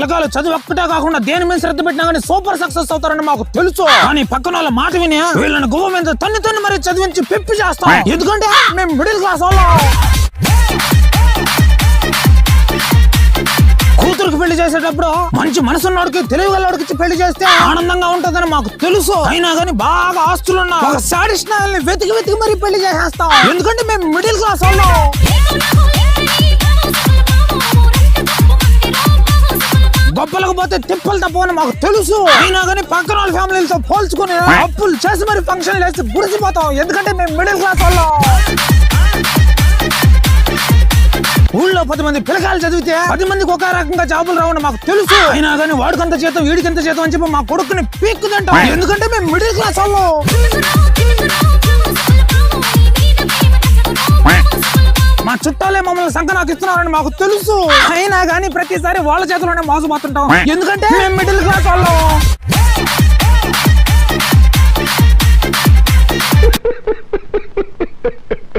పిల్లకాయలు చదువు ఒక్కటే కాకుండా దేని మీద శ్రద్ధ పెట్టినా కానీ సూపర్ సక్సెస్ అవుతారని మాకు తెలుసు. కానీ పక్కన వాళ్ళ మాట విని వీళ్ళని గువ్వ మీద తన్ని తన్ని మరి చదివించి పిప్పి చేస్తాం. ఎందుకంటే మేము మిడిల్ క్లాస్ వాళ్ళం. కూతురుకి పెళ్ళి చేసేటప్పుడు మంచి మనసున్నోడికి తెలివిగలవాడికి ఇచ్చి పెళ్ళి చేస్తే ఆనందంగా ఉంటుందని మాకు తెలుసు. అయినా కానీ బాగా ఆస్తులున్న. ఒక వెతికి వెతికి మరి పెళ్ళి చేసేస్తాం. ఎందుకంటే మేము మిడిల్ క్లాస్ వాళ్ళం. గొప్పలకు పోతే తిప్పలు తప్పని మాకు తెలుసు. అయినా కానీ పక్కన వాళ్ళ ఫ్యామిలీలతో పోల్చుకుని అప్పులు చేసి మరి ఫంక్షన్ వేసి గుడిసిపోతాం ఎందుకంటే మేము మిడిల్ క్లాస్ వాళ్ళం. ఊళ్ళో పది మంది పిల్లకాయలు చదివితే పది మందికి ఒక రకంగా జాబులు రావడం మాకు తెలుసు. అయినా కానీ వాడికంత చేతం వీడికంత చేతం అని చెప్పి మా కొడుకుని పీక్కుదంటాం ఎందుకంటే మేము మిడిల్ క్లాస్ వాళ్ళం. మా చుట్టాలే మమ్మల్ని సంఖ నాకు ఇస్తున్నారని మాకు తెలుసు. అయినా కానీ ప్రతిసారి వాళ్ళ చేతిలోనే మోసపోతుంటాం ఎందుకంటే? మేము మిడిల్ క్లాస్ వాళ్ళం.